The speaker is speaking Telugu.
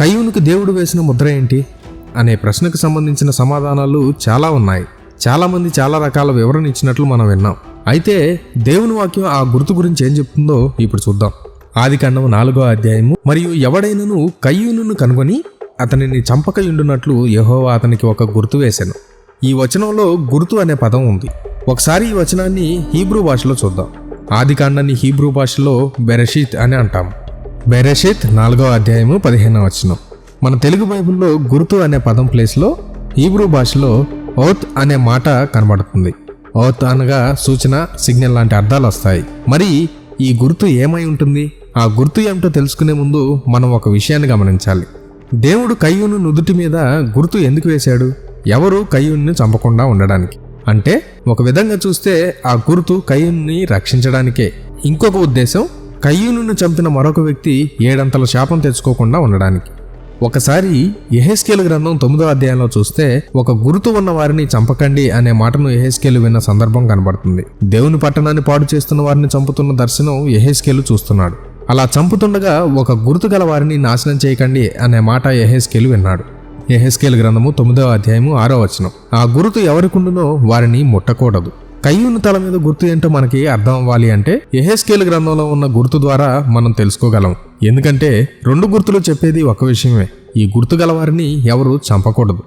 కయ్యూనికి దేవుడు వేసిన ముద్ర ఏంటి? అనే ప్రశ్నకు సంబంధించిన సమాధానాలు చాలా ఉన్నాయి. చాలామంది చాలా రకాల వివరణ ఇచ్చినట్లు మనం విన్నాం. అయితే దేవుని వాక్యం ఆ గుర్తు గురించి ఏం చెప్తుందో ఇప్పుడు చూద్దాం. ఆది కాండం నాలుగో అధ్యాయము. మరియు ఎవడైనను కయ్యూనును కనుగొని అతనిని చంపకయుండునట్లు యహోవా అతనికి ఒక గుర్తు వేశాను ఈ వచనంలో గుర్తు అనే పదం ఉంది. ఒకసారి ఈ వచనాన్ని హీబ్రూ భాషలో చూద్దాం. ఆది కాండాన్ని హీబ్రూ భాషలో బెరషీత్ అని అంటాం. బెరషిత్ నాలుగో అధ్యాయము పదిహేనవ వచనం. మన తెలుగు బైబిల్లో గుర్తు అనే పదం ప్లేస్లో హీబ్రూ భాషలో ఓత్ అనే మాట కనబడుతుంది. ఓత్ అనగా సూచన సిగ్నల్ లాంటి అర్థాలు వస్తాయి. మరి ఈ గుర్తు ఏమై ఉంటుంది? ఆ గుర్తు ఏమిటో తెలుసుకునే ముందు మనం ఒక విషయాన్ని గమనించాలి. దేవుడు కయ్యూను నుదుటి మీద గుర్తు ఎందుకు వేశాడు? ఎవరు కయ్యూన్ని చంపకుండా ఉండడానికి? అంటే ఒక విధంగా చూస్తే ఆ గుర్తు కయ్యూన్ని రక్షించడానికే. ఇంకొక ఉద్దేశం కయ్యూను చంపిన మరొక వ్యక్తి ఏడంతల శాపం తెచ్చుకోకుండా ఉండడానికి. ఒకసారి ఎహెస్కేలు గ్రంథం తొమ్మిదో అధ్యాయంలో చూస్తే ఒక గుర్తు ఉన్న వారిని చంపకండి అనే మాటను ఎహెస్కేలు విన్న సందర్భం కనబడుతుంది. దేవుని పట్టణాన్ని పాడు చేస్తున్న వారిని చంపుతున్న దర్శనం ఎహెస్కేలు చూస్తున్నాడు. అలా చంపుతుండగా ఒక గుర్తు గల వారిని నాశనం చేయకండి అనే మాట ఎహెస్కేలు విన్నాడు. ఎహెస్కేలు గ్రంథము తొమ్మిదవ అధ్యాయము ఆరో వచనం. ఆ గుర్తు ఎవరికుండునో వారిని ముట్టకూడదు. కయ్యూను తల మీద గుర్తు ఏంటో మనకి అర్థం అవ్వాలి అంటే ఎహెస్కేల్ గ్రంథంలో ఉన్న గుర్తు ద్వారా మనం తెలుసుకోగలం. ఎందుకంటే రెండు గుర్తులు చెప్పేది ఒక విషయమే. ఈ గుర్తు గలవారిని ఎవరు చంపకూడదు.